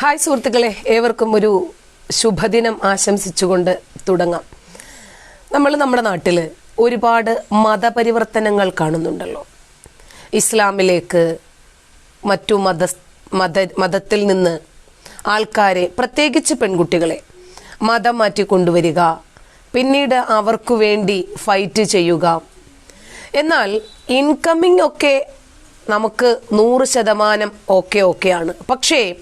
Hi സുഹൃത്തുക്കളെ ഏവർക്കും ഒരു ശുഭദിനം ആശംസിച്ചുകൊണ്ട് തുടങ്ങാം. നമ്മൾ നമ്മുടെ നാട്ടിൽ ഒരുപാട് മതപരിവർത്തനങ്ങൾ കാണുന്നുണ്ടല്ലോ. ഇസ്ലാമിലേക്ക് മറ്റു മത മത മതത്തിൽ നിന്ന് ആൾക്കാരെ പ്രത്യേകിച്ച് പെൺകുട്ടികളെ മതം മാറ്റി കൊണ്ടുവരിക പിന്നീട് അവർക്കു വേണ്ടി ഫൈറ്റ് ചെയ്യുക. എന്നാൽ ഇൻകമ്മിങ് ഒക്കെ നമുക്ക് നൂറ് ശതമാനം ഓക്കെ ഓക്കെയാണ്. പക്ഷേ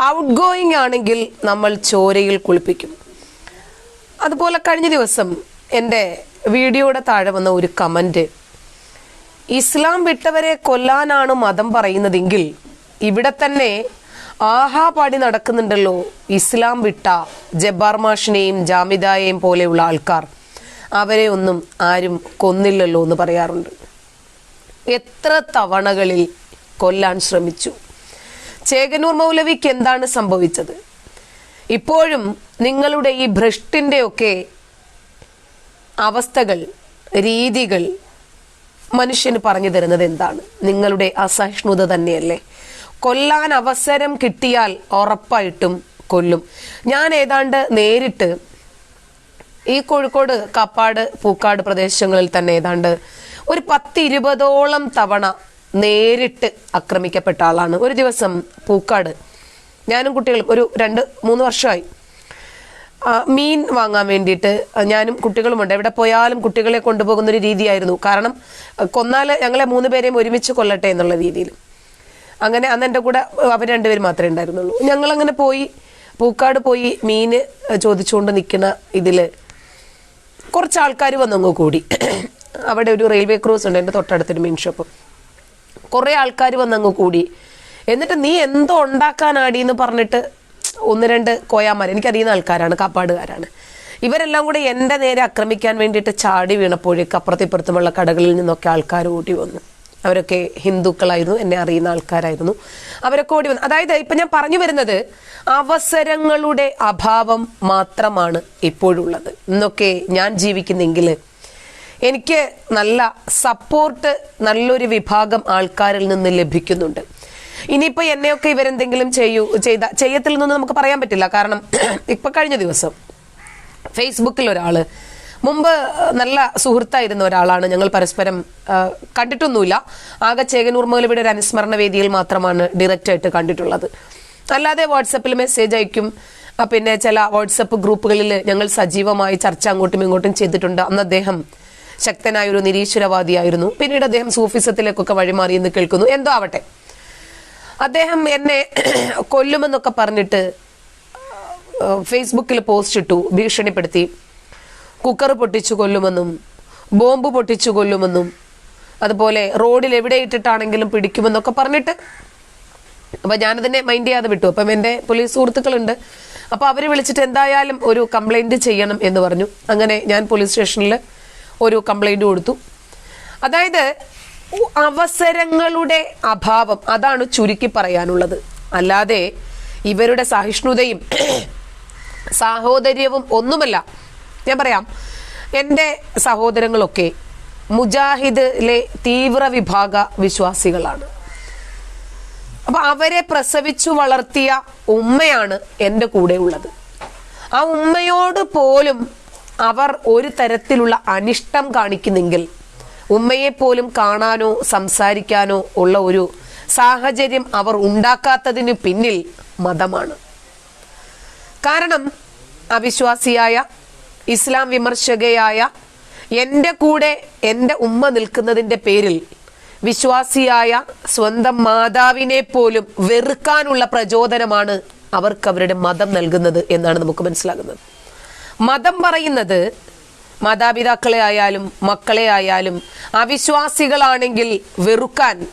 ഔട്ട് ഗോയിങ് ആണെങ്കിൽ നമ്മൾ ചോരയിൽ കുളിപ്പിക്കും. അതുപോലെ കഴിഞ്ഞ ദിവസം എന്റെ വീഡിയോയുടെ താഴെ വന്ന ഒരു കമന്റ് ഇസ്ലാം വിട്ടവരെ കൊല്ലാനാണ് മതം പറയുന്നതെങ്കിൽ ഇവിടെ തന്നെ ആഹാ പാടി നടക്കുന്നുണ്ടല്ലോ ഇസ്ലാം വിട്ട ജബ്ബാർ മാഷിനെയും ജാമിദായെയും പോലെയുള്ള ആൾക്കാർ. അവരെ ഒന്നും ആരും കൊന്നില്ലല്ലോ എന്ന് പറയാറുണ്ട്. എത്ര തവണകളിൽ കൊല്ലാൻ ശ്രമിച്ചു? ചേകനൂർ മൗലവിക്ക് എന്താണ് സംഭവിച്ചത്? ഇപ്പോഴും നിങ്ങളുടെ ഈ ഭ്രഷ്ടിന്റെയൊക്കെ അവസ്ഥകൾ രീതികൾ മനുഷ്യന് പറഞ്ഞു തരുന്നത് എന്താണ്? നിങ്ങളുടെ അസഹിഷ്ണുത തന്നെയല്ലേ? കൊല്ലാൻ അവസരം കിട്ടിയാൽ ഉറപ്പായിട്ടും കൊല്ലും. ഞാൻ ഏതാണ്ട് നേരിട്ട് ഈ കോഴിക്കോട് കാപ്പാട് പൂക്കാട് പ്രദേശങ്ങളിൽ തന്നെ ഏതാണ്ട് ഒരു പത്തിരുപതോളം തവണ നേരിട്ട് ആക്രമിക്കപ്പെട്ട ആളാണ്. ഒരു ദിവസം പൂക്കാട് ഞാനും കുട്ടികളും ഒരു രണ്ട് മൂന്ന് വർഷമായി. മീൻ വാങ്ങാൻ വേണ്ടിയിട്ട് ഞാനും കുട്ടികളുമുണ്ട്. എവിടെ പോയാലും കുട്ടികളെ കൊണ്ടുപോകുന്ന ഒരു രീതിയായിരുന്നു. കാരണം കൊന്നാൽ ഞങ്ങളെ മൂന്ന് പേരെയും ഒരുമിച്ച് കൊല്ലട്ടെ എന്നുള്ള രീതിയിൽ. അങ്ങനെ അന്ന് എന്റെ കൂടെ അവർ രണ്ടുപേർ മാത്രമേ ഉണ്ടായിരുന്നുള്ളൂ. ഞങ്ങളങ്ങനെ പോയി പൂക്കാട് പോയി മീൻ ചോദിച്ചുകൊണ്ട് നിൽക്കുന്ന ഇതിൽ കുറച്ച് ആൾക്കാർ വന്നങ്ങ് കൂടി. അവിടെ ഒരു റെയിൽവേ ക്രോസ് ഉണ്ട് എന്റെ തൊട്ടടുത്തൊരു മീൻ ഷോപ്പ്. കുറേ ആൾക്കാർ വന്നങ്ങ് കൂടി. എന്നിട്ട് നീ എന്തോ ഉണ്ടാക്കാനാടി എന്ന് പറഞ്ഞിട്ട് ഒന്ന് രണ്ട് കോയാമാർ എനിക്കറിയുന്ന ആൾക്കാരാണ് കാപ്പാടുകാരാണ്. ഇവരെല്ലാം കൂടെ എന്റെ നേരെ ആക്രമിക്കാൻ വേണ്ടിയിട്ട് ചാടി വീണപ്പോഴേക്ക് അപ്പുറത്തിപ്പുറത്തുമുള്ള കടകളിൽ നിന്നൊക്കെ ആൾക്കാർ ഓടി വന്നു. അവരൊക്കെ ഹിന്ദുക്കളായിരുന്നു എന്നെ അറിയുന്ന ആൾക്കാരായിരുന്നു. അവരൊക്കെ ഓടി വന്നു. അതായത് ഇപ്പം ഞാൻ പറഞ്ഞു വരുന്നത് അവസരങ്ങളുടെ അഭാവം മാത്രമാണ് ഇപ്പോഴുള്ളത്. ഇന്നൊക്കെ ഞാൻ ജീവിക്കുന്നെങ്കിൽ എനിക്ക് നല്ല സപ്പോർട്ട് നല്ലൊരു വിഭാഗം ആൾക്കാരിൽ നിന്ന് ലഭിക്കുന്നുണ്ട്. ഇനിയിപ്പോൾ എന്നെയൊക്കെ ഇവരെന്തെങ്കിലും ചെയ്യൂ ചെയ്ത ചെയ്യത്തിൽ നിന്ന് നമുക്ക് പറയാൻ പറ്റില്ല. കാരണം ഇപ്പൊ കഴിഞ്ഞ ദിവസം ഫേസ്ബുക്കിൽ ഒരാൾ മുമ്പ് നല്ല സുഹൃത്തായിരുന്ന ഒരാളാണ് ഞങ്ങൾ പരസ്പരം കണ്ടിട്ടൊന്നുമില്ല. ആകെ ചേകനൂർ ഇവിടെ ഒരു അനുസ്മരണ വേദിയിൽ മാത്രമാണ് ഡയറക്റ്റ് ആയിട്ട് കണ്ടിട്ടുള്ളത്. അല്ലാതെ വാട്സപ്പിൽ മെസ്സേജ് അയക്കും. പിന്നെ ചില വാട്സപ്പ് ഗ്രൂപ്പുകളിൽ ഞങ്ങൾ സജീവമായി ചർച്ച അങ്ങോട്ടും ഇങ്ങോട്ടും ചെയ്തിട്ടുണ്ട്. അന്ന് അദ്ദേഹം ശക്തനായ ഒരു നിരീശ്വരവാദിയായിരുന്നു. പിന്നീട് അദ്ദേഹം സൂഫിസത്തിലേക്കൊക്കെ വഴിമാറി എന്ന് കേൾക്കുന്നു. എന്തോ ആവട്ടെ. അദ്ദേഹം എന്നെ കൊല്ലുമെന്നൊക്കെ പറഞ്ഞിട്ട് ഫേസ്ബുക്കിൽ പോസ്റ്റ് ഇട്ടു ഭീഷണിപ്പെടുത്തി. കുക്കർ പൊട്ടിച്ചു കൊല്ലുമെന്നും ബോംബ് പൊട്ടിച്ചു കൊല്ലുമെന്നും അതുപോലെ റോഡിൽ എവിടെ ഇട്ടിട്ടാണെങ്കിലും പിടിക്കുമെന്നൊക്കെ പറഞ്ഞിട്ട്. അപ്പൊ ഞാനതിനെ മൈൻഡ് ചെയ്യാതെ വിട്ടു. അപ്പം എന്റെ പോലീസ് സുഹൃത്തുക്കളുണ്ട്. അപ്പൊ അവർ വിളിച്ചിട്ട് എന്തായാലും ഒരു കംപ്ലൈന്റ് ചെയ്യണം എന്ന് പറഞ്ഞു. അങ്ങനെ ഞാൻ പോലീസ് സ്റ്റേഷനിൽ ഒരു കംപ്ലൈന്റ് കൊടുത്തു. അതായത് അവസരങ്ങളുടെ അഭാവം അതാണ് ചുരുക്കി പറയാനുള്ളത്. അല്ലാതെ ഇവരുടെ സഹിഷ്ണുതയും സാഹോദര്യവും ഒന്നുമല്ല. ഞാൻ പറയാം എന്റെ സഹോദരങ്ങളൊക്കെ മുജാഹിദിലെ തീവ്ര വിഭാഗ വിശ്വാസികളാണ്. അപ്പൊ അവരെ പ്രസവിച്ചു വളർത്തിയ ഉമ്മയാണ് എന്റെ കൂടെ ഉള്ളത്. ആ ഉമ്മയോട് പോലും അവർ ഒരു തരത്തിലുള്ള അനിഷ്ടം കാണിക്കുന്നെങ്കിൽ ഉമ്മയെ പോലും കാണാനോ സംസാരിക്കാനോ ഉള്ള ഒരു സാഹചര്യം അവർ ഉണ്ടാക്കാത്തതിന് പിന്നിൽ മതമാണ്. കാരണം അവിശ്വാസിയായ ഇസ്ലാം വിമർശകയായ എന്റെ കൂടെ എന്റെ ഉമ്മ നിൽക്കുന്നതിന്റെ പേരിൽ വിശ്വാസിയായ സ്വന്തം മാതാവിനെ പോലും വെറുക്കാനുള്ള പ്രചോദനമാണ് അവർക്ക് അവരുടെ മതം നൽകുന്നത് എന്നാണ് നമുക്ക് മനസ്സിലാകുന്നത്. മതം പറയുന്നത് മാതാപിതാക്കളെ ആയാലും മക്കളെ ആയാലും അവിശ്വാസികളാണെങ്കിൽ വെറുക്കാൻ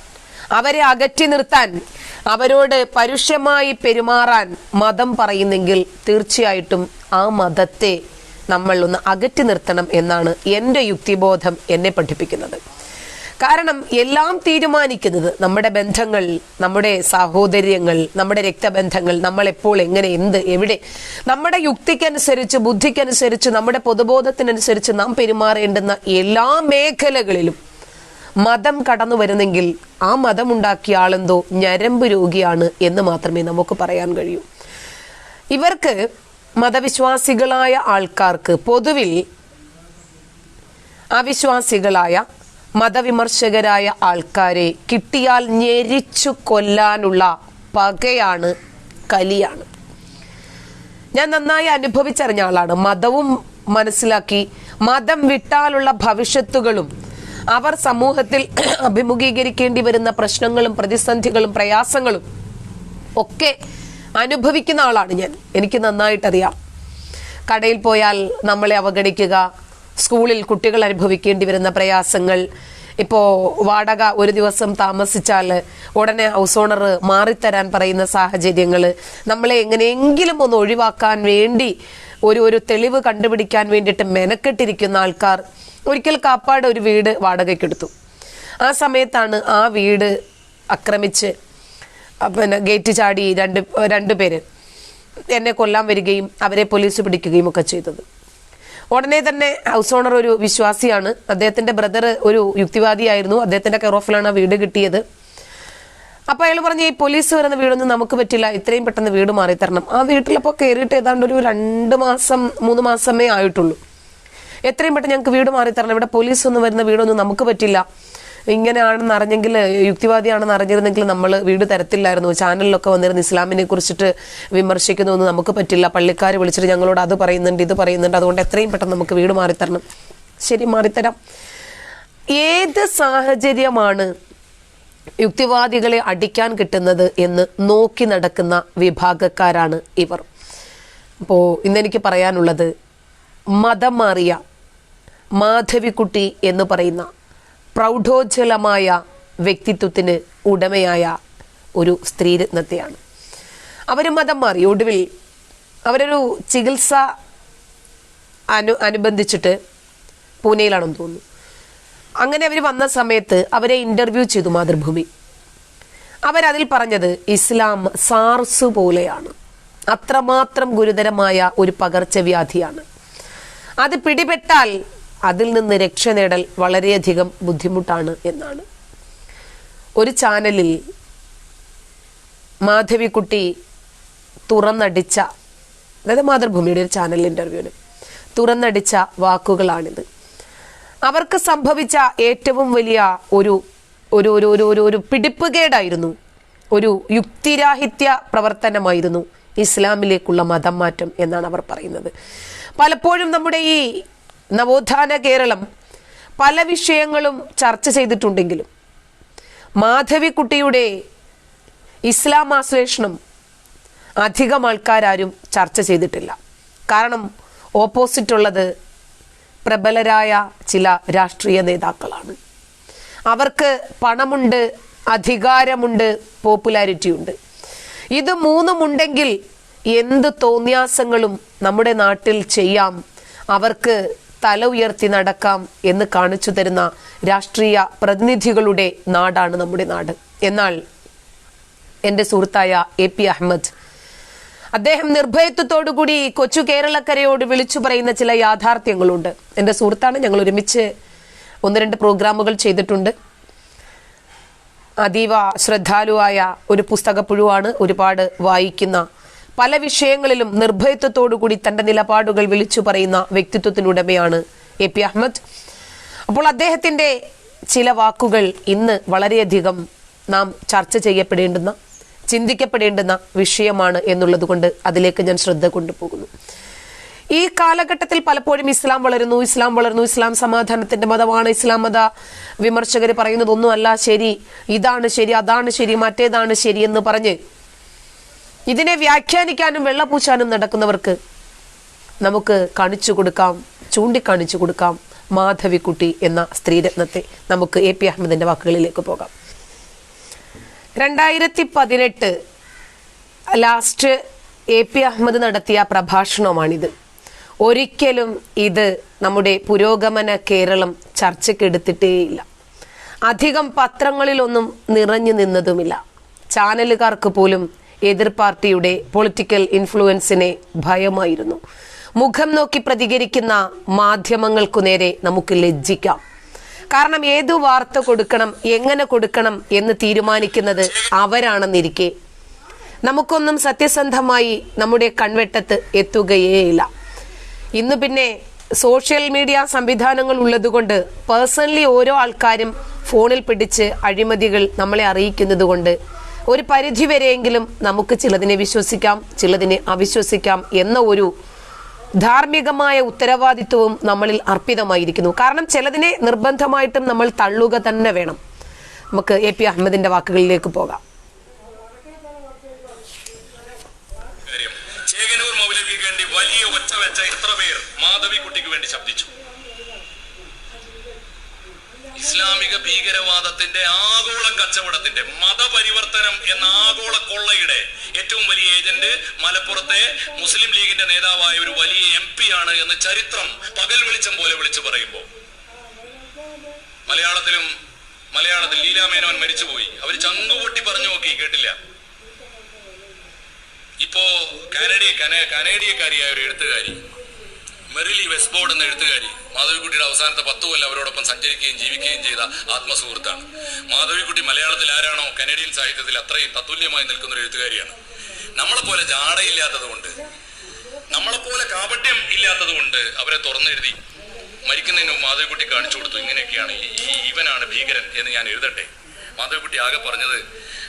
അവരെ അകറ്റി നിർത്താൻ അവരോട് പരുഷമായി പെരുമാറാൻ മതം പറയുന്നെങ്കിൽ തീർച്ചയായിട്ടും ആ മതത്തെ നമ്മൾ ഒന്ന് അകറ്റി നിർത്തണം എന്നാണ് എന്റെ യുക്തിബോധം എന്നെ പഠിപ്പിക്കുന്നത്. കാരണം എല്ലാം തീരുമാനിക്കുന്നത് നമ്മുടെ ബന്ധങ്ങൾ നമ്മുടെ സാഹോദര്യങ്ങൾ നമ്മുടെ രക്തബന്ധങ്ങൾ നമ്മൾ എപ്പോൾ എങ്ങനെ എന്ത് എവിടെ. നമ്മുടെ യുക്തിക്കനുസരിച്ച് ബുദ്ധിക്കനുസരിച്ച് നമ്മുടെ പൊതുബോധത്തിനനുസരിച്ച് നാം പെരുമാറേണ്ടുന്ന എല്ലാ മേഖലകളിലും മതം കടന്നു വരുന്നെങ്കിൽ ആ മതമുണ്ടാക്കിയ ആളെന്തോ ഞരമ്പ് രോഗിയാണ് എന്ന് മാത്രമേ നമുക്ക് പറയാൻ കഴിയൂ. ഇവർക്ക് മതവിശ്വാസികളായ ആൾക്കാർക്ക് പൊതുവിൽ അവിശ്വാസികളായ മതവിമർശകരായ ആൾക്കാരെ കിട്ടിയാൽ ഞെരിച്ചു കൊല്ലാനുള്ള പകയാണ് കലിയാണ്. ഞാൻ നന്നായി അനുഭവിച്ചറിഞ്ഞ ആളാണ്. മതവും മനസ്സിലാക്കി മതം വിട്ടാലുള്ള ഭവിഷ്യത്തുകളും അവർ സമൂഹത്തിൽ അഭിമുഖീകരിക്കേണ്ടി വരുന്ന പ്രശ്നങ്ങളും പ്രതിസന്ധികളും പ്രയാസങ്ങളും ഒക്കെ അനുഭവിക്കുന്ന ആളാണ് ഞാൻ. എനിക്ക് നന്നായിട്ടറിയാം. കടയിൽ പോയാൽ നമ്മളെ അവഗണിക്കുക സ്കൂളിൽ കുട്ടികൾ അനുഭവിക്കേണ്ടി വരുന്ന പ്രയാസങ്ങൾ. ഇപ്പോൾ വാടക ഒരു ദിവസം താമസിച്ചാൽ ഉടനെ ഹൗസ് ഓണർ മാറിത്തരാൻ പറയുന്ന സാഹചര്യങ്ങൾ. നമ്മളെ എങ്ങനെയെങ്കിലും ഒന്ന് ഒഴിവാക്കാൻ വേണ്ടി ഒരു ഒരു തെളിവ് കണ്ടുപിടിക്കാൻ വേണ്ടിയിട്ട് മെനക്കെട്ടിരിക്കുന്ന ആൾക്കാർ ഒരിക്കൽ കാപ്പാട് ഒരു വീട് വാടകയ്ക്കെടുത്തു. ആ സമയത്താണ് ആ വീട് ആക്രമിച്ച് ആ, പിന്നെ ഗേറ്റ് ചാടി രണ്ട് രണ്ട് പേര് എന്നെ കൊല്ലാൻ വരികയും അവരെ പോലീസ് പിടിക്കുകയും ഒക്കെ ചെയ്തത്. ഉടനെ തന്നെ ഹൗസ് ഓണർ ഒരു വിശ്വാസിയാണ്. അദ്ദേഹത്തിന്റെ ബ്രദർ ഒരു യുക്തിവാദിയായിരുന്നു. അദ്ദേഹത്തിന്റെ കെയർ ഓഫിലാണ് ആ വീട് കിട്ടിയത്. അപ്പൊ അയാൾ പറഞ്ഞു ഈ പോലീസ് വരുന്ന വീടൊന്നും നമുക്ക് പറ്റില്ല. ഇത്രയും പെട്ടെന്ന് വീട് മാറി തരണം. ആ വീട്ടിലപ്പോൾ കയറിയിട്ട് ഏതാണ്ട് ഒരു രണ്ട് മാസം മൂന്ന് മാസമേ ആയിട്ടുള്ളൂ. എത്രയും പെട്ടെന്ന് ഞങ്ങൾക്ക് വീട് മാറി തരണം. ഇവിടെ പോലീസ് ഒന്നും വരുന്ന വീടൊന്നും നമുക്ക് പറ്റില്ല. ഇങ്ങനെയാണെന്ന് അറിഞ്ഞെങ്കിൽ യുക്തിവാദിയാണെന്ന് അറിഞ്ഞിരുന്നെങ്കിൽ നമ്മൾ വീട് തരത്തില്ലായിരുന്നു. ചാനലിലൊക്കെ വന്നിരുന്ന ഇസ്ലാമിനെ കുറിച്ചിട്ട് വിമർശിക്കുന്നതൊന്നും നമുക്ക് പറ്റില്ല. പള്ളിക്കാർ വിളിച്ചിട്ട് ഞങ്ങളോട് അത് പറയുന്നുണ്ട് ഇത് പറയുന്നുണ്ട്. അതുകൊണ്ട് എത്രയും പെട്ടെന്ന് നമുക്ക് വീട് മാറിത്തരണം. ശരി മാറിത്തരാം. ഏത് സാഹചര്യമാണ് യുക്തിവാദികളെ അടിക്കാൻ കിട്ടുന്നത് എന്ന് നോക്കി നടക്കുന്ന വിഭാഗക്കാരാണ് ഇവർ? അപ്പോൾ ഇന്നെനിക്ക് പറയാനുള്ളത് മതം മാറിയ മാധവിക്കുട്ടി എന്ന് പറയുന്ന പ്രൗഢോജ്വലമായ വ്യക്തിത്വത്തിന് ഉടമയായ ഒരു സ്ത്രീരത്നത്തെയാണ്. അവർ മതം മാറി. ഒടുവിൽ അവരൊരു ചികിത്സ അനു അനുബന്ധിച്ചിട്ട് പൂനെയിലാണെന്ന് തോന്നുന്നു. അങ്ങനെ അവർ വന്ന സമയത്ത് അവരെ ഇന്റർവ്യൂ ചെയ്തു മാതൃഭൂമി. അവരതിൽ പറഞ്ഞത് ഇസ്ലാം സാർസ് പോലെയാണ്. അത്രമാത്രം ഗുരുതരമായ ഒരു പകർച്ചവ്യാധിയാണ്. അത് പിടിപെട്ടാൽ അതിൽ നിന്ന് രക്ഷ നേടൽ വളരെയധികം ബുദ്ധിമുട്ടാണ് എന്നാണ്. ഒരു ചാനലിൽ മാധവിക്കുട്ടി തുറന്നടിച്ച അതായത് മാതൃഭൂമിയുടെ ഒരു ചാനൽ ഇന്റർവ്യൂവിന് തുറന്നടിച്ച വാക്കുകളാണിത്. അവർക്ക് സംഭവിച്ച ഏറ്റവും വലിയ ഒരു ഒരു ഒരു ഒരു ഒരു ഒരു പിടിപ്പുകേടായിരുന്നു. ഒരു യുക്തിരാഹിത്യ പ്രവർത്തനമായിരുന്നു ഇസ്ലാമിലേക്കുള്ള മതം മാറ്റം എന്നാണ് അവർ പറയുന്നത്. പലപ്പോഴും നമ്മുടെ ഈ നവോത്ഥാന കേരളം പല വിഷയങ്ങളും ചർച്ച ചെയ്തിട്ടുണ്ടെങ്കിലും മാധവിക്കുട്ടിയുടെ ഇസ്ലാം ആശ്ലേഷണം അധികം ആൾക്കാരും ചർച്ച ചെയ്തിട്ടില്ല. കാരണം ഓപ്പോസിറ്റ് ഉള്ളത് പ്രബലരായ ചില രാഷ്ട്രീയ നേതാക്കളാണ്. അവർക്ക് പണമുണ്ട് അധികാരമുണ്ട് പോപ്പുലാരിറ്റി ഉണ്ട് ഇത് മൂന്നുമുണ്ടെങ്കിൽ എന്ത് തോന്യാസങ്ങളും നമ്മുടെ നാട്ടിൽ ചെയ്യാം. അവർക്ക് തല ഉയർത്തി നടക്കാം എന്ന് കാണിച്ചു തരുന്ന രാഷ്ട്രീയ പ്രതിനിധികളുടെ നാടാണ് നമ്മുടെ നാട്. എന്നാൽ എന്റെ സുഹൃത്തായ എ പി അഹമ്മദ് അദ്ദേഹം നിർഭയത്വത്തോടുകൂടി കൊച്ചു കേരളക്കരയോട് വിളിച്ചു പറയുന്ന ചില യാഥാർത്ഥ്യങ്ങളുണ്ട്. എന്റെ സുഹൃത്താണ് ഞങ്ങൾ ഒരുമിച്ച് ഒന്ന് രണ്ട് പ്രോഗ്രാമുകൾ ചെയ്തിട്ടുണ്ട്. അതീവ ശ്രദ്ധാലുവായ ഒരു പുസ്തകപ്പുഴുവാണ് ഒരുപാട് വായിക്കുന്ന പല വിഷയങ്ങളിലും നിർഭയത്വത്തോടുകൂടി തന്റെ നിലപാടുകൾ വിളിച്ചു പറയുന്ന വ്യക്തിത്വത്തിനുടമയാണ് എ പി അഹമ്മദ്. അപ്പോൾ അദ്ദേഹത്തിന്റെ ചില വാക്കുകൾ ഇന്ന് വളരെയധികം നാം ചർച്ച ചെയ്യപ്പെടേണ്ടുന്ന ചിന്തിക്കപ്പെടേണ്ടുന്ന വിഷയമാണ് എന്നുള്ളത് കൊണ്ട് അതിലേക്ക് ഞാൻ ശ്രദ്ധ കൊണ്ടുപോകുന്നു. ഈ കാലഘട്ടത്തിൽ പലപ്പോഴും ഇസ്ലാം വളരുന്നു ഇസ്ലാം വളരുന്നു ഇസ്ലാം സമാധാനത്തിന്റെ മതമാണ് ഇസ്ലാം മത വിമർശകർ പറയുന്നതൊന്നുമല്ല ശരി ഇതാണ് ശരി അതാണ് ശരി മറ്റേതാണ് ശരി എന്ന് പറഞ്ഞ് ഇതിനെ വ്യാഖ്യാനിക്കാനും വെള്ളപൂശാനും നടക്കുന്നവർക്ക് നമുക്ക് കാണിച്ചു കൊടുക്കാം ചൂണ്ടിക്കാണിച്ചു കൊടുക്കാം മാധവിക്കുട്ടി എന്ന സ്ത്രീരത്നത്തെ. നമുക്ക് എ പി അഹമ്മദിന്റെ വാക്കുകളിലേക്ക് പോകാം. രണ്ടായിരത്തി പതിനെട്ട് ലാസ്റ്റ് എ പി അഹമ്മദ് നടത്തിയ പ്രഭാഷണമാണിത്. ഒരിക്കലും ഇത് നമ്മുടെ പുരോഗമന കേരളം ചർച്ചയ്ക്കെടുത്തിട്ടേയില്ല അധികം പത്രങ്ങളിലൊന്നും നിറഞ്ഞു നിന്നതുമില്ല. ചാനലുകാർക്ക് പോലും എതിർ പാർട്ടിയുടെ പൊളിറ്റിക്കൽ ഇൻഫ്ലുവൻസിനെ ഭയമായിരുന്നു. മുഖം നോക്കി പ്രതികരിക്കുന്ന മാധ്യമങ്ങൾക്കു നേരെ നമുക്ക് ലജ്ജിക്കാം. കാരണം ഏതു വാർത്ത കൊടുക്കണം എങ്ങനെ കൊടുക്കണം എന്ന് തീരുമാനിക്കുന്നത് അവരാണെന്നിരിക്കെ നമുക്കൊന്നും സത്യസന്ധമായി നമ്മുടെ കൺവെട്ടത്ത് എത്തുകയേയില്ല. ഇന്ന് പിന്നെ സോഷ്യൽ മീഡിയ സംവിധാനങ്ങൾ ഉള്ളതുകൊണ്ട് പേഴ്സണലി ഓരോ ആൾക്കാരും ഫോണിൽ പിടിച്ച് അഴിമതികൾ നമ്മളെ അറിയിക്കുന്നത് കൊണ്ട് ഒരു പരിധി പരിധിവരെയെങ്കിലും നമുക്ക് ചിലതിനെ വിശ്വസിക്കാം ചിലതിനെ അവിശ്വസിക്കാം എന്ന ഒരു ധാർമ്മികമായ ഉത്തരവാദിത്വവും നമ്മളിൽ അർപ്പിതമായിരിക്കുന്നു. കാരണം ചിലതിനെ നിർബന്ധമായിട്ടും നമ്മൾ തള്ളുക തന്നെ വേണം. നമുക്ക് എ പി അഹമ്മദിന്റെ വാക്കുകളിലേക്ക് പോകാം. ചേകനൂർ വേണ്ടി വലിയ ഒച്ച വെച്ച എത്ര പേർ മാധവിക്കുട്ടിക്ക് വേണ്ടി ശബ്ദിച്ചു. ഇസ്ലാമിക ഭീകരവാദത്തിന്റെ ആഗോള കച്ചവടത്തിന്റെ മതപരിവർത്തനം എന്ന ആഗോള കൊള്ളയുടെ ഏറ്റവും വലിയ ഏജന്റ് മലപ്പുറത്തെ മുസ്ലിം ലീഗിന്റെ നേതാവായ ഒരു വലിയ എം പി ആണ് എന്ന് ചരിത്രം പകൽ വെളിച്ചം പോലെ വിളിച്ചു പറയുമ്പോൾ. മലയാളത്തിലും മലയാളത്തിൽ ലീലാമേനോൻ മരിച്ചുപോയി. അവർ ചങ്കുപൊട്ടി പറഞ്ഞു നോക്കി കേട്ടില്ല. ഇപ്പോ കാനഡ കന- കനേഡിയക്കാരിയായ ഒരു എഴുത്തുകാരി മെറിലി വെസ്ബോർഡ് എന്ന എഴുത്തുകാരി മാധവിക്കുട്ടിയുടെ അവസാനത്തെ പത്തു കൊല്ലം അവരോടൊപ്പം സഞ്ചരിക്കുകയും ജീവിക്കുകയും ചെയ്ത ആത്മസുഹൃത്താണ്. മാധവിക്കുട്ടി മലയാളത്തിൽ ആരാണോ കനേഡിയൻ സാഹിത്യത്തിൽ അത്രയും തത്തുല്യമായി നിൽക്കുന്ന ഒരു എഴുത്തുകാരിയാണ്. നമ്മളെ പോലെ ജാടയില്ലാത്തത് കൊണ്ട് നമ്മളെ പോലെ കാപട്യം ഇല്ലാത്തതുകൊണ്ട് അവരെ തുറന്നെഴുതി മരിക്കുന്നതിന് മുമ്പ് മാധവിക്കുട്ടി കാണിച്ചു കൊടുത്തു. ഇങ്ങനെയൊക്കെയാണ് ഈ ഇവനാണ് ഭീകരൻ എന്ന് ഞാൻ എഴുതട്ടെ. മാധവിക്കുട്ടി ആകെ പറഞ്ഞത്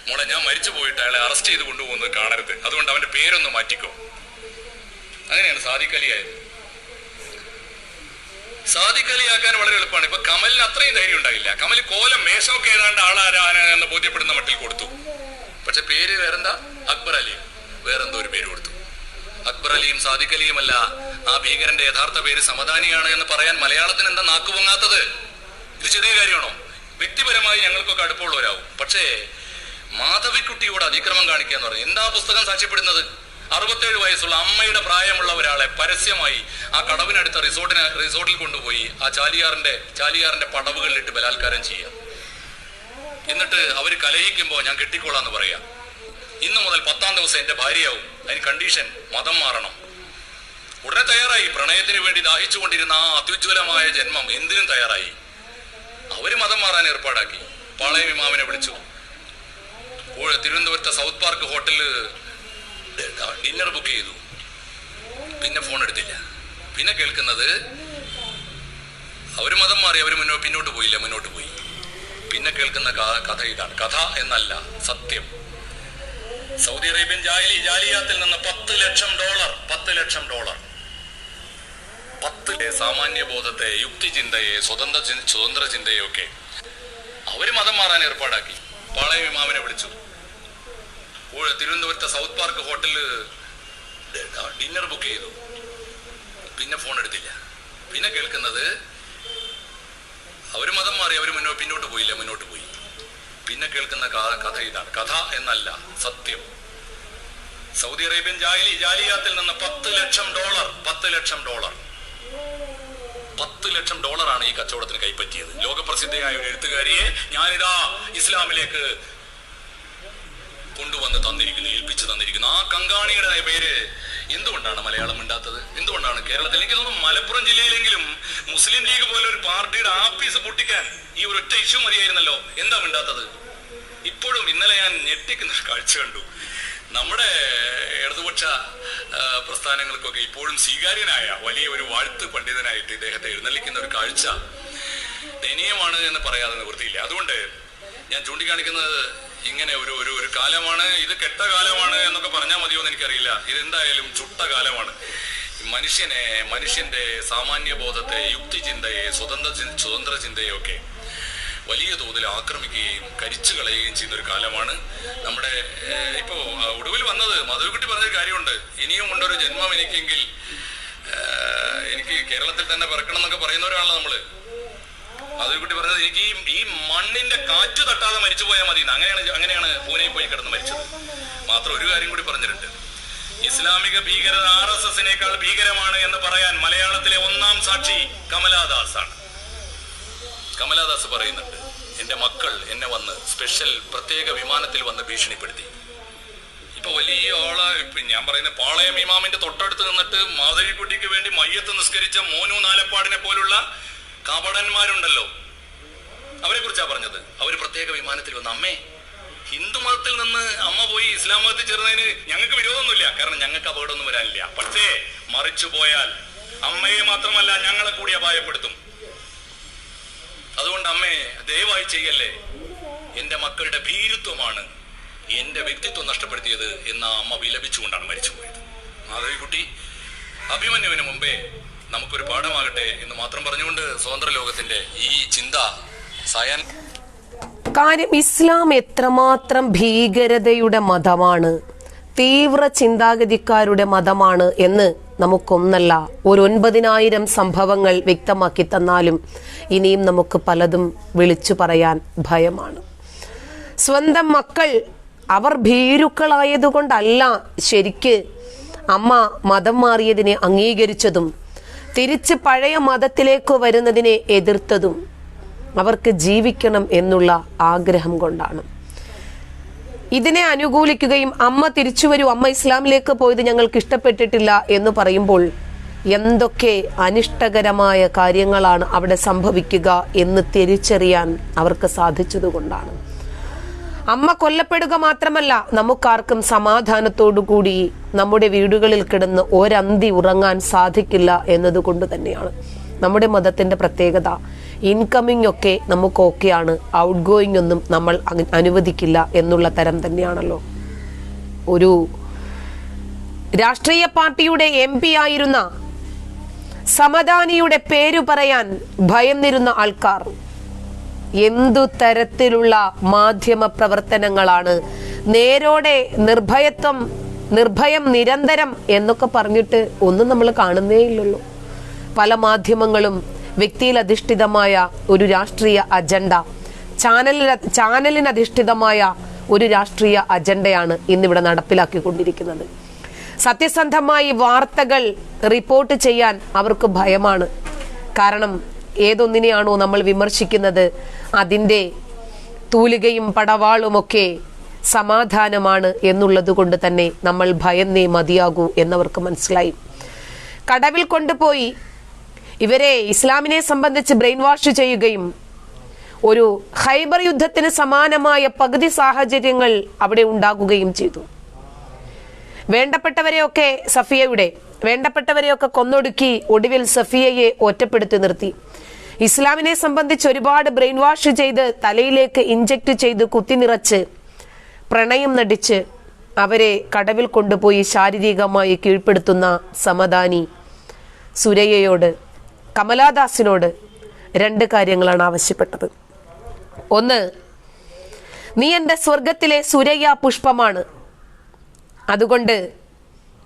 മോളെ ഞാൻ മരിച്ചു പോയിട്ട് അയാളെ അറസ്റ്റ് ചെയ്ത് കൊണ്ടുപോകുന്നത് കാണരുത്. അതുകൊണ്ട് അവന്റെ പേരൊന്ന് മാറ്റിക്കോ. അങ്ങനെയാണ് ആയത്. സാദിഖ് അലി ആക്കാൻ വളരെ എളുപ്പമാണ്. ഇപ്പൊ കമലിന് അത്രയും ധൈര്യം ഉണ്ടായില്ല. കമൽ കോലം മേശമൊക്കെ ഏതാണ്ട് ആളാരാണ് എന്ന് ബോധ്യപ്പെടുന്ന മട്ടിൽ കൊടുത്തു. പക്ഷെ പേര് വേറെന്താ? അക്ബർ അലി വേറെന്തോ ഒരു പേര് കൊടുത്തു. അക്ബർ അലിയും സാദിഖ് അലിയുമല്ല ആ ഭീകരന്റെ യഥാർത്ഥ പേര് സമദാനിയാണ് എന്ന് പറയാൻ മലയാളത്തിന് എന്താ നാക്കുപൊങ്ങാത്തത് ഇത് ചെറിയ കാര്യമാണോ? വ്യക്തിപരമായി ഞങ്ങൾക്കൊക്കെ അടുപ്പമുള്ളവരാവും. പക്ഷേ മാധവിക്കുട്ടിയോട് അതിക്രമം കാണിക്കുക എന്ന് പറഞ്ഞു എന്താ പുസ്തകം സാക്ഷ്യപ്പെടുന്നത്? അറുപത്തേഴ് വയസ്സുള്ള അമ്മയുടെ പ്രായമുള്ള ഒരാളെ പരസ്യമായി ആ കടവിനടുത്ത റിസോർട്ടിന് റിസോർട്ടിൽ കൊണ്ടുപോയി ആ ചാലിയാറിന്റെ ചാലിയാറിന്റെ പടവുകളിലിട്ട് ബലാത്കാരം ചെയ്യാം എന്നിട്ട് അവർ കലഹിക്കുമ്പോൾ ഞാൻ കെട്ടിക്കോളാന്ന് പറയാം. ഇന്നു മുതൽ പത്താം ദിവസം എന്റെ ഭാര്യയാവും. അതിന് കണ്ടീഷൻ മതം മാറണം. ഉടനെ തയ്യാറായി. പ്രണയത്തിന് വേണ്ടി ദാഹിച്ചുകൊണ്ടിരുന്ന ആ അത്യുജ്വലമായ ജന്മം എന്തിനും തയ്യാറായി. അവർ മതം മാറാൻ ഏർപ്പാടാക്കി. പാളയം ഇമാവിനെ വിളിച്ചു തിരുവനന്തപുരത്തെ സൗത്ത് പാർക്ക് ഹോട്ടലിൽ ഡിന്നർ ബുക്ക് ചെയ്തു. പിന്നെ ഫോൺ എടുത്തില്ല. പിന്നെ കേൾക്കുന്നത് അവർ മതം മാറി അവർ മുന്നോ പിന്നോട്ട് പോയില്ല മുന്നോട്ട് പോയി. പിന്നെ കേൾക്കുന്ന കഥ ഇതാണ്. കഥ എന്നല്ല സത്യം. സൗദി അറേബ്യൻ ജാലി ജാലിയാത്തിൽ നിന്ന് പത്ത് ലക്ഷം ഡോളർ പത്ത് ലക്ഷം ഡോളർ. പത്തിലെ സാമാന്യ ബോധത്തെ യുക്തി ചിന്തയെ സ്വതന്ത്ര സ്വതന്ത്ര ചിന്തയെ ഒക്കെ അവർ മതം മാറാൻ ഏർപ്പാടാക്കി. പാളയം ഇമാമിനെ വിളിച്ചു. തിരുവനന്തപുരത്തെ സൗത്ത് പാർക്ക് ഹോട്ടലിൽ ഡിന്നർ ബുക്ക് ചെയ്തു. പിന്നെ ഫോൺ എടുത്തില്ല. പിന്നെ കേൾക്കുന്നത് അവർ മതം മാറി അവർ മുന്നോട്ട് പിന്നോട്ട് പോയില്ല മുന്നോട്ട് പോയി. പിന്നെ കേൾക്കുന്ന കഥ ഇതാണ്. കഥ എന്നല്ല സത്യം. സൗദി അറേബ്യൻ ജാലി ജാലിയാത്തിൽ നിന്ന് പത്ത് ലക്ഷം ഡോളർ പത്ത് ലക്ഷം ഡോളർ. പത്ത് ലക്ഷം ഡോളറാണ് ഈ കച്ചവടത്തിന് കൈപ്പറ്റിയത്. ലോകപ്രസിദ്ധയായ ഒരു എഴുത്തുകാരിയെ ഞാനിതാ ഇസ്ലാമിലേക്ക് കൊണ്ടുവന്ന് തന്നിരിക്കുന്നു ഏൽപ്പിച്ചു തന്നിരിക്കുന്നു. ആ കങ്കാണിയുടെ പേര് എന്തുകൊണ്ടാണ് മലയാളം മിണ്ടാത്തത്? എന്തുകൊണ്ടാണ് കേരളത്തിൽ? എനിക്ക് തോന്നുന്നു മലപ്പുറം ജില്ലയിലെങ്കിലും മുസ്ലിം ലീഗ് പോലെ ഒരു പാർട്ടിയുടെ ആഫീസ് പൊട്ടിക്കാൻ ഈ ഒരു ഒറ്റ ഇഷ്യൂ മതിയായിരുന്നല്ലോ. എന്താ മിണ്ടാത്തത്? ഇപ്പോഴും ഇന്നലെ ഞാൻ ഞെട്ടിക്കുന്ന കാഴ്ച കണ്ടു. നമ്മുടെ ഇടതുപക്ഷ പ്രസ്ഥാനങ്ങൾക്കൊക്കെ ഇപ്പോഴും സ്വീകാര്യനായ വലിയ ഒരു വാഴ്ത്ത് പണ്ഡിതനായിട്ട് ഇദ്ദേഹത്തെ എഴുന്നള്ളിക്കുന്ന ഒരു കാഴ്ച ദയനീയമാണ് എന്ന് പറയാതെ നിവൃത്തിയില്ല. അതുകൊണ്ട് ഞാൻ ചൂണ്ടിക്കാണിക്കുന്നത് ഇങ്ങനെ ഒരു ഒരു ഒരു കാലമാണ്. ഇത് കെട്ട കാലമാണ് എന്നൊക്കെ പറഞ്ഞാൽ മതിയോ എന്ന് എനിക്കറിയില്ല. ഇതെന്തായാലും ചുട്ട കാലമാണ്. മനുഷ്യനെ മനുഷ്യന്റെ സാമാന്യ ബോധത്തെ യുക്തിചിന്തയെ സ്വതന്ത്ര സ്വതന്ത്ര ചിന്തയൊക്കെ വലിയ തോതിൽ ആക്രമിക്കുകയും കരിച്ചു കളയുകയും ചെയ്യുന്ന ഒരു കാലമാണ്. നമ്മുടെ ഇപ്പോ ഒടുവിൽ വന്നത് മധുവിക്കുട്ടി പറഞ്ഞൊരു കാര്യമുണ്ട്. ഇനിയും ഉണ്ടൊരു ജന്മം എനിക്കെങ്കിൽ എനിക്ക് കേരളത്തിൽ തന്നെ പിറക്കണം എന്നൊക്കെ പറയുന്ന ഒരാളാണ് നമ്മൾ. മധുക്കുട്ടി പറഞ്ഞത് എനിക്ക് ഈ ഈ മണ്ണിന്റെ കാറ്റ് തട്ടാതെ മരിച്ചു പോയാൽ മതി. അങ്ങനെയാണ് അങ്ങനെയാണ് പൂനെയിൽ പോയി കിടന്ന് മരിച്ചത്. മാത്രം ഒരു കാര്യം കൂടി പറഞ്ഞിട്ടുണ്ട്. ഇസ്ലാമിക ഭീകരത ആർ എസ് എസിനേക്കാൾ ഭീകരമാണ് എന്ന് പറയാൻ മലയാളത്തിലെ ഒന്നാം സാക്ഷി കമലാദാസ് ആണ് കമലാദാസ് പറയുന്നുണ്ട് എന്റെ മക്കൾ എന്നെ വന്ന് സ്പെഷ്യൽ പ്രത്യേക വിമാനത്തിൽ വന്ന് ഭീഷണിപ്പെടുത്തി. ഇപ്പൊ വലിയ ആൾ ഇപ്പൊ ഞാൻ പറയുന്ന പാളയം ഇമാമിന്റെ തൊട്ടടുത്ത് നിന്നിട്ട് മാധവിക്കുട്ടിക്ക് വേണ്ടി മയ്യത്ത് നിസ്കരിച്ച മോനു നാലപ്പാടിനെ പോലുള്ള കപടന്മാരുണ്ടല്ലോ. അവരെ കുറിച്ചാ പറഞ്ഞത്? അവർ പ്രത്യേക വിമാനത്തിൽ വന്ന അമ്മേ ഹിന്ദു മതത്തിൽ നിന്ന് അമ്മ പോയി ഇസ്ലാം മതത്തിൽ ചേർന്നതിന് ഞങ്ങൾക്ക് വിരോധമൊന്നുമില്ല. കാരണം ഞങ്ങൾക്ക് അപകടമൊന്നും വരാനില്ല. പക്ഷേ മറിച്ചു പോയാൽ അമ്മയെ മാത്രമല്ല ഞങ്ങളെ കൂടി അപായപ്പെടുത്തും. അതുകൊണ്ട് അമ്മേ ദയവായി ചെയ്യല്ലേ? എന്റെ മക്കളുടെ ഭീരുത്വമാണ് എന്റെ വ്യക്തിത്വം നഷ്ടപ്പെടുത്തിയത് എന്ന അമ്മ വിലപിച്ചുകൊണ്ടാണ് മരിച്ചുപോയത്. മാധവിക്കുട്ടി അഭിമന്യുവിന് മുമ്പേ നമുക്കൊരു പാഠമാകട്ടെ എന്ന് മാത്രം പറഞ്ഞുകൊണ്ട് സ്വതന്ത്ര ലോകത്തിന്റെ ഈ ചിന്ത സയൻ കാര്യം ഇസ്ലാം എത്രമാത്രം ഭീകരതയുടെ മതമാണ് തീവ്ര ചിന്താഗതിക്കാരുടെ മതമാണ് എന്ന് നമുക്കൊന്നല്ല ഒരു ഒൻപതിനായിരം സംഭവങ്ങൾ വ്യക്തമാക്കി തന്നാലും ഇനിയും നമുക്ക് പലതും വിളിച്ചു പറയാൻ ഭയമാണ്. സ്വന്തം മക്കൾ അവർ ഭീരുക്കളായതുകൊണ്ടല്ല ശരിക്ക് അമ്മ മതം മാറിയതിനെ അംഗീകരിച്ചതും തിരിച്ച് പഴയ മതത്തിലേക്ക് വരുന്നതിനെ എതിർത്തതും അവർക്ക് ജീവിക്കണം എന്നുള്ള ആഗ്രഹം കൊണ്ടാണ്. ഇതിനെ അനുകൂലിക്കുകയും അമ്മ തിരിച്ചു വരൂ അമ്മ ഇസ്ലാമിലേക്ക് പോയത് ഞങ്ങൾക്ക് ഇഷ്ടപ്പെട്ടിട്ടില്ല എന്ന് പറയുമ്പോൾ എന്തൊക്കെ അനിഷ്ടകരമായ കാര്യങ്ങളാണ് അവിടെ സംഭവിക്കുക എന്ന് തിരിച്ചറിയാൻ അവർക്ക് സാധിച്ചതുകൊണ്ടാണ്. അമ്മ കൊല്ലപ്പെടുക മാത്രമല്ല നമുക്കാർക്കും സമാധാനത്തോടു കൂടി നമ്മുടെ വീടുകളിൽ കിടന്ന് ഒരന്തി ഉറങ്ങാൻ സാധിക്കില്ല എന്നതുകൊണ്ട് തന്നെയാണ്. നമ്മുടെ മതത്തിന്റെ പ്രത്യേകത ഇൻകമിംഗ് ഒക്കെ നമുക്ക് ഓക്കെയാണ് ഔട്ട് ഗോയിങ് ഒന്നും നമ്മൾ അനുവദിക്കില്ല എന്നുള്ള തരം തന്നെയാണല്ലോ. ഒരു രാഷ്ട്രീയ പാർട്ടിയുടെ എം പി ആയിരുന്ന സമദാനിയുടെ പേരു പറയാൻ ഭയന്നിരുന്ന ആൾക്കാർ എന്തു തരത്തിലുള്ള മാധ്യമ പ്രവർത്തനങ്ങളാണ്? നേരോടെ നിർഭയത്വം നിർഭയം നിരന്തരം എന്നൊക്കെ പറഞ്ഞിട്ട് ഒന്നും നമ്മൾ കാണുന്നേ ഇല്ലല്ലോ. പല മാധ്യമങ്ങളും വ്യക്തിയിൽ അധിഷ്ഠിതമായ ഒരു രാഷ്ട്രീയ അജണ്ട ചാനലിൽ ചാനലിനധിഷ്ഠിതമായ ഒരു രാഷ്ട്രീയ അജണ്ടയാണ് ഇന്നിവിടെ നടപ്പിലാക്കിക്കൊണ്ടിരിക്കുന്നത്. സത്യസന്ധമായി വാർത്തകൾ റിപ്പോർട്ട് ചെയ്യാൻ അവർക്ക് ഭയമാണ്. കാരണം ഏതൊന്നിനെയാണോ നമ്മൾ വിമർശിക്കുന്നത്? അതിന്റെ തൂലികയും പടവാളുമൊക്കെ സമാധാനമാണ് എന്നുള്ളത് കൊണ്ട് തന്നെ നമ്മൾ ഭയന്നേ മതിയാകൂ എന്നവർക്ക് മനസ്സിലായി. കടവിൽ കൊണ്ടുപോയി ഇവരെ ഇസ്ലാമിനെ സംബന്ധിച്ച് ബ്രെയിൻ വാഷ് ചെയ്യുകയും ഒരു ഹൈബർ യുദ്ധത്തിന് സമാനമായ പകുതി സാഹചര്യങ്ങൾ അവിടെ ഉണ്ടാകുകയും ചെയ്തു. വേണ്ടപ്പെട്ടവരെയൊക്കെ സഫിയയുടെ വേണ്ടപ്പെട്ടവരെയൊക്കെ കൊന്നൊടുക്കി ഒടുവിൽ സഫിയയെ ഒറ്റപ്പെടുത്തി നിർത്തി. ഇസ്ലാമിനെ സംബന്ധിച്ച് ഒരുപാട് ബ്രെയിൻ വാഷ് ചെയ്ത് തലയിലേക്ക് ഇഞ്ചക്ട് ചെയ്ത് കുത്തി നിറച്ച് പ്രണയം നടിച്ച് അവരെ കടവിൽ കൊണ്ടുപോയി ശാരീരികമായി കീഴ്പ്പെടുത്തുന്ന സമദാനി സുരയ്യയോട് കമലാദാസിനോട് രണ്ട് കാര്യങ്ങളാണ് ആവശ്യപ്പെട്ടത്. ഒന്ന് നീ എന്റെ സ്വർഗത്തിലെ സുരയ്യ പുഷ്പമാണ്. അതുകൊണ്ട്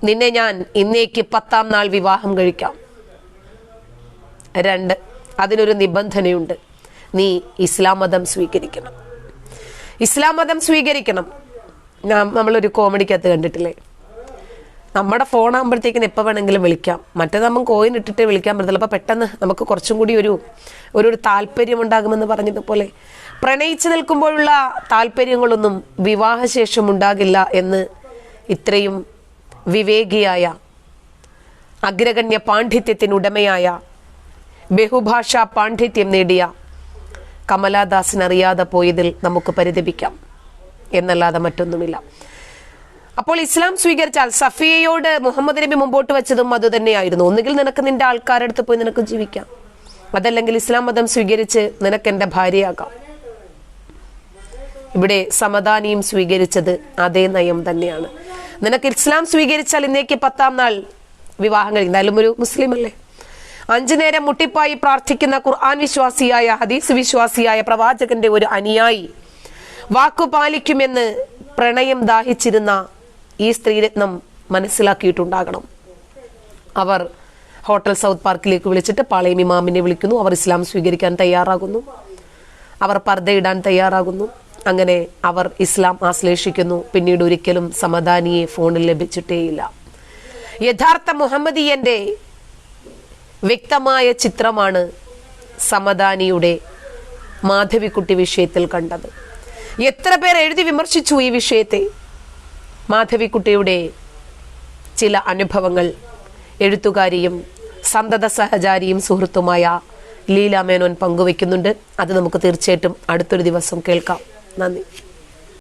നിന്നെ ഞാൻ ഇന്നേക്ക് പത്താം നാൾ വിവാഹം കഴിക്കാം. രണ്ട് അതിനൊരു നിബന്ധനയുണ്ട്. നീ ഇസ്ലാം മതം സ്വീകരിക്കണം. ഇസ്ലാം മതം സ്വീകരിക്കണം. ഞാൻ നമ്മളൊരു കോമഡിക്കകത്ത് കണ്ടിട്ടില്ലേ? നമ്മുടെ ഫോൺ ആകുമ്പോഴത്തേക്കിന് എപ്പോൾ വേണമെങ്കിലും വിളിക്കാം. മറ്റേ നമ്മൾ കോയിൻ ഇട്ടിട്ട് വിളിക്കാൻ പറ്റത്തില്ല അപ്പോൾ പെട്ടെന്ന് നമുക്ക് കുറച്ചും കൂടി ഒരു ഒരു ഒരു താല്പര്യം ഉണ്ടാകുമെന്ന് പറഞ്ഞതുപോലെ. പ്രണയിച്ചു നിൽക്കുമ്പോഴുള്ള താല്പര്യങ്ങളൊന്നും വിവാഹശേഷം ഉണ്ടാകില്ല എന്ന് ഇത്രയും വിവേകിയായ അഗ്രഗണ്യ പാണ്ഡിത്യത്തിനുടമയായ ബഹുഭാഷാ പാണ്ഡിത്യം നേടിയ കമലാദാസിന് അറിയാതെ പോയതിൽ നമുക്ക് പരിതപിക്കാം എന്നല്ലാതെ മറ്റൊന്നുമില്ല. അപ്പോൾ ഇസ്ലാം സ്വീകരിച്ചാൽ സഫിയയോട് മുഹമ്മദ് നബി മുമ്പോട്ട് വെച്ചതും അത് തന്നെയായിരുന്നു. ഒന്നുകിൽ നിനക്ക് നിന്റെ ആൾക്കാരുടെ അടുത്ത് പോയി നിനക്ക് ജീവിക്കാം. അതല്ലെങ്കിൽ ഇസ്ലാം മതം സ്വീകരിച്ച് നിനക്ക് എന്റെ ഭാര്യയാകാം. ഇവിടെ സമദാനിയും സ്വീകരിച്ചത് അതേ നയം തന്നെയാണ്. നിനക്ക് ഇസ്ലാം സ്വീകരിച്ചാൽ ഇന്നേക്ക് പത്താം നാൾ വിവാഹം കഴിക്കും എന്തായാലും ഒരു മുസ്ലിം അല്ലേ? അഞ്ചു നേരം മുട്ടിപ്പായി പ്രാർത്ഥിക്കുന്ന ഖുർആൻ വിശ്വാസിയായ ഹദീസ് വിശ്വാസിയായ പ്രവാചകന്റെ ഒരു അനുയായി. വാക്കു പാലിക്കുമെന്ന് പ്രണയം ദാഹിച്ചിരുന്ന ഈ സ്ത്രീരത്നം മനസ്സിലാക്കിയിട്ടുണ്ടാകണം. അവർ ഹോട്ടൽ സൗത്ത് പാർക്കിലേക്ക് വിളിച്ചിട്ട് പാളയം ഇമാമിനെ വിളിക്കുന്നു. അവർ ഇസ്ലാം സ്വീകരിക്കാൻ തയ്യാറാകുന്നു. അവർ പർദ്ദയിടാൻ തയ്യാറാകുന്നു. അങ്ങനെ അവർ ഇസ്ലാം ആശ്ലേഷിക്കുന്നു. പിന്നീട് ഒരിക്കലും സമദാനിയെ ഫോണിൽ ലഭിച്ചിട്ടേയില്ല. യഥാർത്ഥ മുഹമ്മദിയന്റെ വ്യക്തമായ ചിത്രമാണ് സമദാനിയുടെ മാധവിക്കുട്ടി വിഷയത്തിൽ കണ്ടത്. എത്ര പേർ എഴുതി വിമർശിച്ചു ഈ വിഷയത്തെ? മാധവിക്കുട്ടിയുടെ ചില അനുഭവങ്ങൾ എഴുത്തുകാരിയും സന്തത സഹചാരിയും സുഹൃത്തുമായ ലീല മേനോൻ പങ്കുവെക്കുന്നുണ്ട് അത് നമുക്ക് തീർച്ചയായിട്ടും അടുത്തൊരു ദിവസം കേൾക്കാം. നന്ദി.